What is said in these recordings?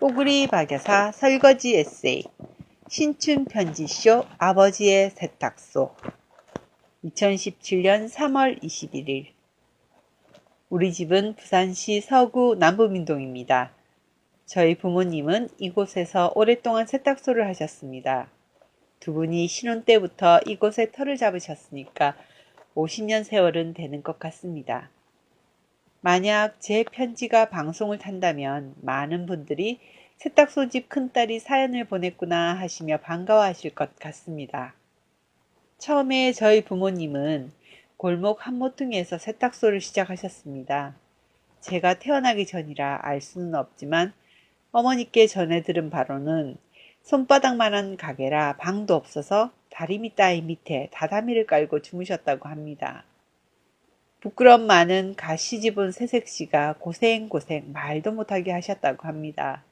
뽀글이 박여사 설거지 에세이 신춘 편지쇼 아버지의 세탁소 2017년 3월 21일 우리 집은 부산시 서구 남부민동입니다. 저희 부모님은 이곳에서 오랫동안 세탁소를 하셨습니다. 두 분이 신혼 때부터 이곳에 터를 잡으셨으니까 50년 세월은 되는 것 같습니다. 만약 제 편지가 방송을 탄다면 많은 분들이 세탁소 집 큰딸이 사연을 보냈구나 하시며 반가워하실 것 같습니다. 처음에 저희 부모님은 골목 한 모퉁이에서 세탁소를 시작하셨습니다. 제가 태어나기 전이라 알 수는 없지만 어머니께 전해 들은 바로는 손바닥만한 가게라 방도 없어서 다리미 따위 밑에 다다미를 깔고 주무셨다고 합니다. 부끄럼 많은 가시집은 새색시가 고생고생 말도 못하게 하셨다고 합니다.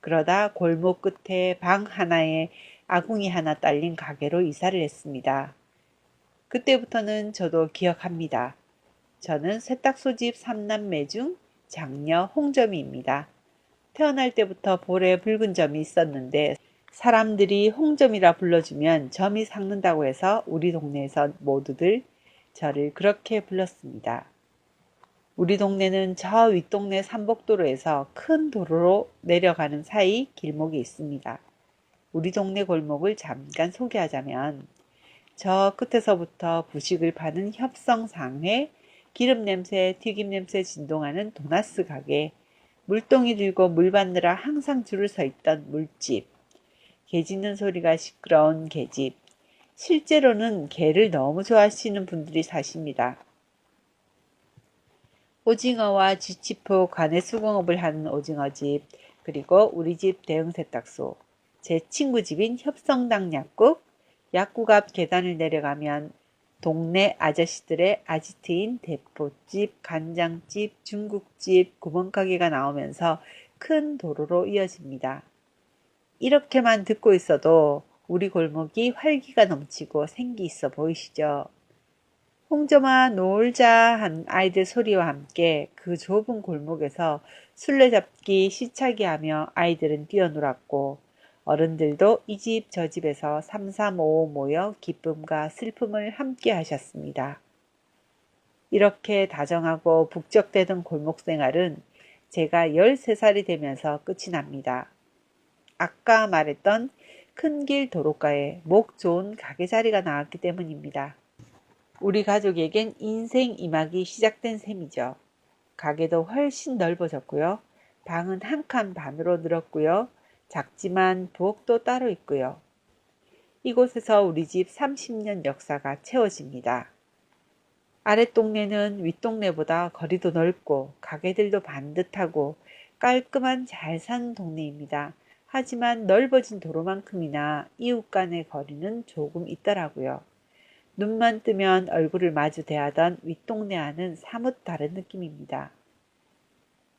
그러다 골목 끝에 방 하나에 아궁이 하나 딸린 가게로 이사를 했습니다. 그때부터는 저도 기억합니다. 저는 세탁소집 삼남매 중 장녀 홍점이입니다. 태어날 때부터 볼에 붉은 점이 있었는데 사람들이 홍점이라 불러주면 점이 삭는다고 해서 우리 동네에서 모두들 저를 그렇게 불렀습니다. 우리 동네는 저 윗동네 삼복도로에서 큰 도로로 내려가는 사이 길목이 있습니다. 우리 동네 골목을 잠깐 소개하자면 저 끝에서부터 부식을 파는 협성상회, 기름 냄새, 튀김 냄새 진동하는 도나스 가게, 물동이 들고 물 받느라 항상 줄을 서 있던 물집, 개 짖는 소리가 시끄러운 개집, 실제로는 개를 너무 좋아하시는 분들이 사십니다. 오징어와 쥐치포 관에 수공업을 하는 오징어집, 그리고 우리 집 대응 세탁소, 제 친구 집인 협성당 약국, 약국 앞 계단을 내려가면 동네 아저씨들의 아지트인 대포집, 간장집, 중국집, 구멍가게가 나오면서 큰 도로로 이어집니다. 이렇게만 듣고 있어도 우리 골목이 활기가 넘치고 생기 있어 보이시죠? 홍점아 놀자 한 아이들 소리와 함께 그 좁은 골목에서 술래잡기 시차기 하며 아이들은 뛰어놀았고 어른들도 이 집 저 집에서 삼삼오오 모여 기쁨과 슬픔을 함께 하셨습니다. 이렇게 다정하고 북적대던 골목 생활은 제가 13살이 되면서 끝이 납니다. 아까 말했던 큰 길 도로가에 목 좋은 가게 자리가 나왔기 때문입니다. 우리 가족에겐 인생 이막이 시작된 셈이죠. 가게도 훨씬 넓어졌고요. 방은 한 칸 반으로 늘었고요. 작지만 부엌도 따로 있고요. 이곳에서 우리 집 30년 역사가 채워집니다. 아랫동네는 윗동네보다 거리도 넓고 가게들도 반듯하고 깔끔한 잘 사는 동네입니다. 하지만 넓어진 도로만큼이나 이웃 간의 거리는 조금 있더라고요. 눈만 뜨면 얼굴을 마주 대하던 윗동네와는 사뭇 다른 느낌입니다.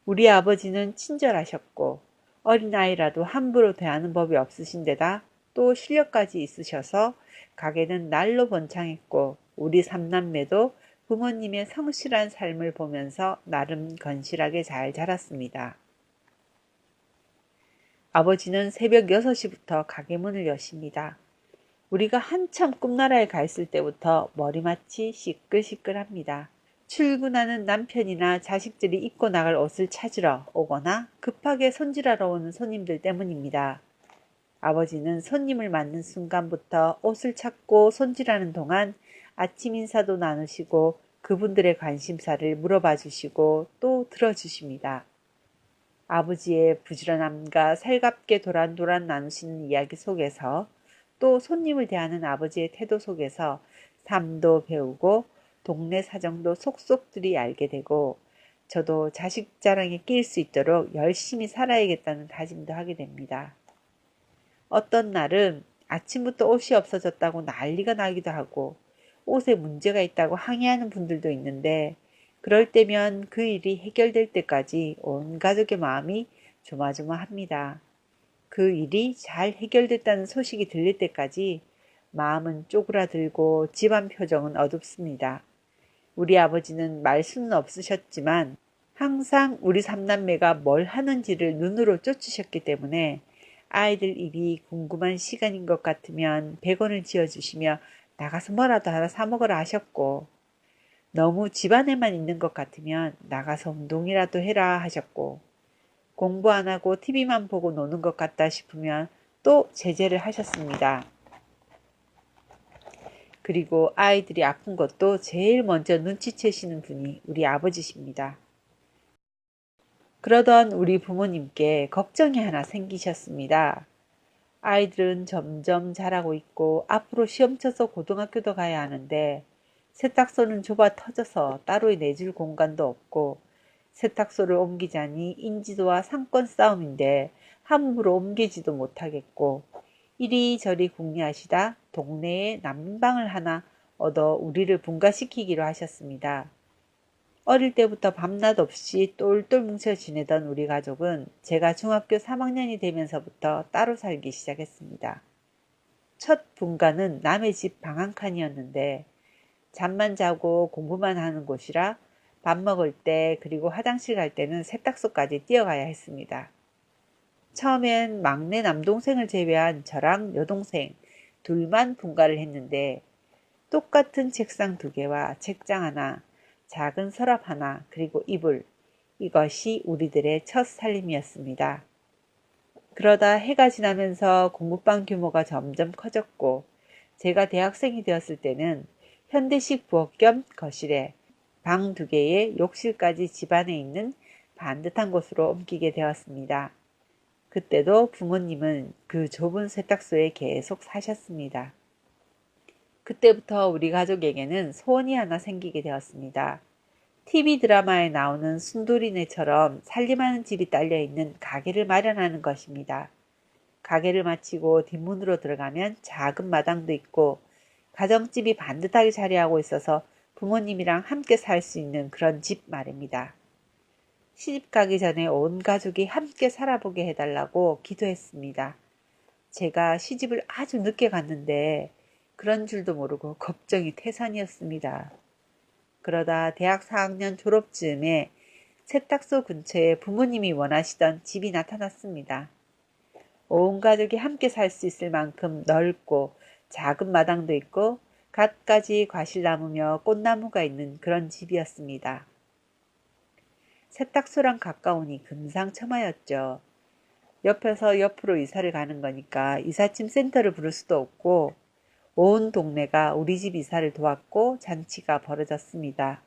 우리 아버지는 친절하셨고 어린아이라도 함부로 대하는 법이 없으신 데다 또 실력까지 있으셔서 가게는 날로 번창했고 우리 삼남매도 부모님의 성실한 삶을 보면서 나름 건실하게 잘 자랐습니다. 아버지는 새벽 6시부터 가게 문을 여십니다. 우리가 한참 꿈나라에 가 있을 때부터 머리맡이 시끌시끌합니다. 출근하는 남편이나 자식들이 입고 나갈 옷을 찾으러 오거나 급하게 손질하러 오는 손님들 때문입니다. 아버지는 손님을 맞는 순간부터 옷을 찾고 손질하는 동안 아침 인사도 나누시고 그분들의 관심사를 물어봐 주시고 또 들어주십니다. 아버지의 부지런함과 살갑게 도란도란 나누시는 이야기 속에서 또 손님을 대하는 아버지의 태도 속에서 삶도 배우고 동네 사정도 속속들이 알게 되고 저도 자식 자랑에 끼일 수 있도록 열심히 살아야겠다는 다짐도 하게 됩니다. 어떤 날은 아침부터 옷이 없어졌다고 난리가 나기도 하고 옷에 문제가 있다고 항의하는 분들도 있는데 그럴 때면 그 일이 해결될 때까지 온 가족의 마음이 조마조마합니다. 그 일이 잘 해결됐다는 소식이 들릴 때까지 마음은 쪼그라들고 집안 표정은 어둡습니다. 우리 아버지는 말수는 없으셨지만 항상 우리 삼남매가 뭘 하는지를 눈으로 쫓으셨기 때문에 아이들 일이 궁금한 시간인 것 같으면 100원을 지어주시며 나가서 뭐라도 하나 사먹으라 하셨고 너무 집안에만 있는 것 같으면 나가서 운동이라도 해라 하셨고 공부 안 하고 TV만 보고 노는 것 같다 싶으면 또 제재를 하셨습니다. 그리고 아이들이 아픈 것도 제일 먼저 눈치채시는 분이 우리 아버지십니다. 그러던 우리 부모님께 걱정이 하나 생기셨습니다. 아이들은 점점 자라고 있고 앞으로 시험 쳐서 고등학교도 가야 하는데 세탁소는 좁아 터져서 따로 내줄 공간도 없고 세탁소를 옮기자니 인지도와 상권 싸움인데 함부로 옮기지도 못하겠고 이리저리 궁리하시다 동네에 난방을 하나 얻어 우리를 분가시키기로 하셨습니다. 어릴 때부터 밤낮 없이 똘똘 뭉쳐 지내던 우리 가족은 제가 중학교 3학년이 되면서부터 따로 살기 시작했습니다. 첫 분가는 남의 집 방 한 칸이었는데 잠만 자고 공부만 하는 곳이라 밥 먹을 때 그리고 화장실 갈 때는 세탁소까지 뛰어가야 했습니다. 처음엔 막내 남동생을 제외한 저랑 여동생 둘만 분가를 했는데 똑같은 책상 두 개와 책장 하나 작은 서랍 하나 그리고 이불 이것이 우리들의 첫 살림이었습니다. 그러다 해가 지나면서 공부방 규모가 점점 커졌고 제가 대학생이 되었을 때는 현대식 부엌 겸 거실에 방 두 개에 욕실까지 집안에 있는 반듯한 곳으로 옮기게 되었습니다. 그때도 부모님은 그 좁은 세탁소에 계속 사셨습니다. 그때부터 우리 가족에게는 소원이 하나 생기게 되었습니다. TV 드라마에 나오는 순돌이네처럼 살림하는 집이 딸려 있는 가게를 마련하는 것입니다. 가게를 마치고 뒷문으로 들어가면 작은 마당도 있고 가정집이 반듯하게 자리하고 있어서 부모님이랑 함께 살 수 있는 그런 집 말입니다. 시집 가기 전에 온 가족이 함께 살아보게 해달라고 기도했습니다. 제가 시집을 아주 늦게 갔는데 그런 줄도 모르고 걱정이 태산이었습니다. 그러다 대학 4학년 졸업 즈음에 세탁소 근처에 부모님이 원하시던 집이 나타났습니다. 온 가족이 함께 살 수 있을 만큼 넓고 작은 마당도 있고 갖가지 과실나무며 꽃나무가 있는 그런 집이었습니다. 세탁소랑 가까우니 금상첨화였죠. 옆에서 옆으로 이사를 가는 거니까 이삿짐 센터를 부를 수도 없고 온 동네가 우리 집 이사를 도왔고 잔치가 벌어졌습니다.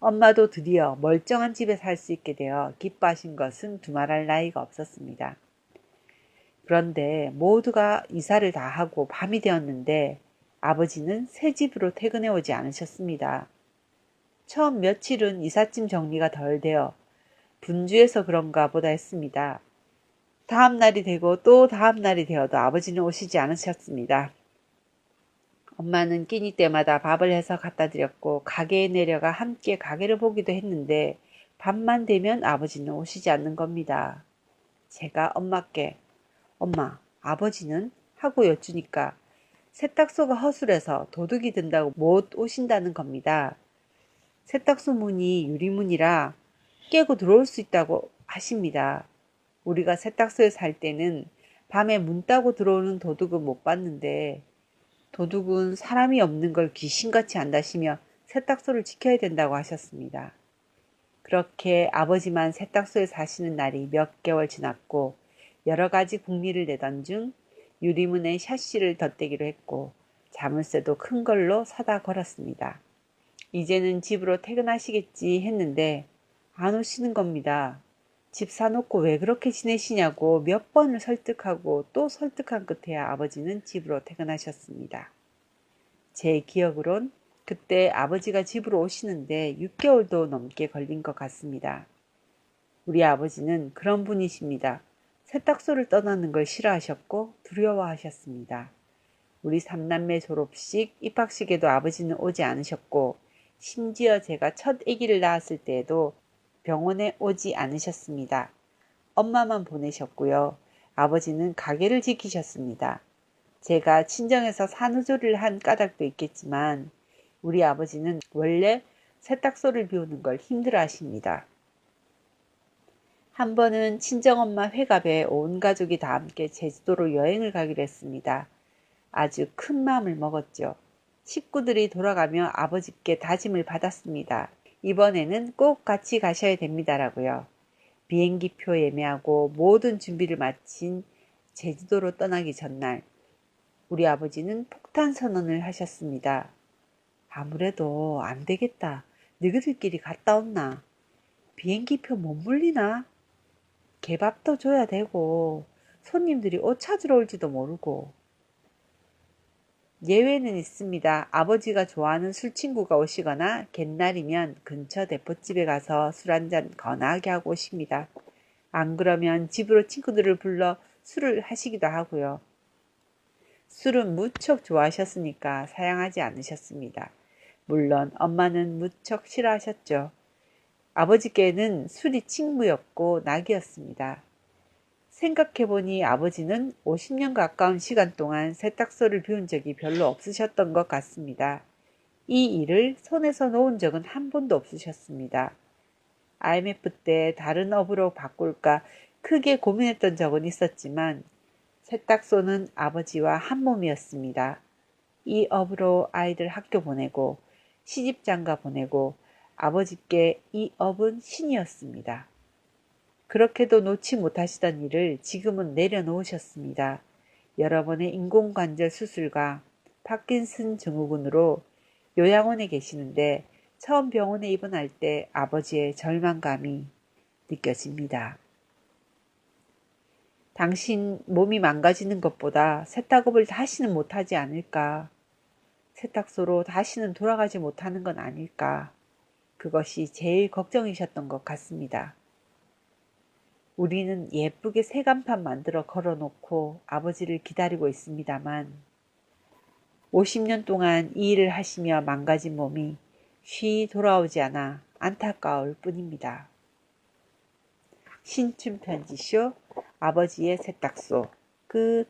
엄마도 드디어 멀쩡한 집에 살 수 있게 되어 기뻐하신 것은 두말할 나이가 없었습니다. 그런데 모두가 이사를 다 하고 밤이 되었는데 아버지는 새 집으로 퇴근해 오지 않으셨습니다. 처음 며칠은 이삿짐 정리가 덜 되어 분주해서 그런가 보다 했습니다. 다음 날이 되고 또 다음 날이 되어도 아버지는 오시지 않으셨습니다. 엄마는 끼니 때마다 밥을 해서 갖다 드렸고 가게에 내려가 함께 가게를 보기도 했는데 밤만 되면 아버지는 오시지 않는 겁니다. 제가 엄마께 엄마 아버지는 하고 여쭈니까 세탁소가 허술해서 도둑이 든다고 못 오신다는 겁니다. 세탁소 문이 유리문이라 깨고 들어올 수 있다고 하십니다. 우리가 세탁소에 살 때는 밤에 문 따고 들어오는 도둑은 못 봤는데 도둑은 사람이 없는 걸 귀신같이 안다시며 세탁소를 지켜야 된다고 하셨습니다. 그렇게 아버지만 세탁소에 사시는 날이 몇 개월 지났고 여러 가지 국리를 내던 중 유리문에 샤시를 덧대기로 했고 자물쇠도 큰 걸로 사다 걸었습니다. 이제는 집으로 퇴근하시겠지 했는데 안 오시는 겁니다. 집 사놓고 왜 그렇게 지내시냐고 몇 번을 설득하고 또 설득한 끝에야 아버지는 집으로 퇴근하셨습니다. 제 기억으론 그때 아버지가 집으로 오시는데 6개월도 넘게 걸린 것 같습니다. 우리 아버지는 그런 분이십니다. 세탁소를 떠나는 걸 싫어하셨고 두려워하셨습니다. 우리 삼남매 졸업식, 입학식에도 아버지는 오지 않으셨고 심지어 제가 첫 아기를 낳았을 때에도 병원에 오지 않으셨습니다. 엄마만 보내셨고요. 아버지는 가게를 지키셨습니다. 제가 친정에서 산후조리를 한 까닭도 있겠지만 우리 아버지는 원래 세탁소를 비우는 걸 힘들어 하십니다. 한 번은 친정엄마 회갑에 온 가족이 다 함께 제주도로 여행을 가기로 했습니다. 아주 큰 마음을 먹었죠. 식구들이 돌아가며 아버지께 다짐을 받았습니다. 이번에는 꼭 같이 가셔야 됩니다라고요. 비행기표 예매하고 모든 준비를 마친 제주도로 떠나기 전날 우리 아버지는 폭탄 선언을 하셨습니다. 아무래도 안 되겠다. 너희들끼리 갔다 온나? 비행기표 못 물리나? 개밥도 줘야 되고 손님들이 옷 찾으러 올지도 모르고 예외는 있습니다. 아버지가 좋아하는 술 친구가 오시거나 갯날이면 근처 대포집에 가서 술 한잔 거나하게 하고 오십니다. 안 그러면 집으로 친구들을 불러 술을 하시기도 하고요. 술은 무척 좋아하셨으니까 사양하지 않으셨습니다. 물론 엄마는 무척 싫어하셨죠. 아버지께는 술이 친구였고 낙이었습니다. 생각해보니 아버지는 50년 가까운 시간 동안 세탁소를 비운 적이 별로 없으셨던 것 같습니다. 이 일을 손에서 놓은 적은 한 번도 없으셨습니다. IMF 때 다른 업으로 바꿀까 크게 고민했던 적은 있었지만 세탁소는 아버지와 한 몸이었습니다. 이 업으로 아이들 학교 보내고 시집장가 보내고 아버지께 이 업은 신이었습니다. 그렇게도 놓지 못하시던 일을 지금은 내려놓으셨습니다. 여러 번의 인공관절 수술과 파킨슨 증후군으로 요양원에 계시는데 처음 병원에 입원할 때 아버지의 절망감이 느껴집니다. 당신 몸이 망가지는 것보다 세탁업을 다시는 못하지 않을까? 세탁소로 다시는 돌아가지 못하는 건 아닐까? 그것이 제일 걱정이셨던 것 같습니다. 우리는 예쁘게 새 간판 만들어 걸어 놓고 아버지를 기다리고 있습니다만 50년 동안 이 일을 하시며 망가진 몸이 쉬 돌아오지 않아 안타까울 뿐입니다. 신춘 편지쇼 아버지의 세탁소 끝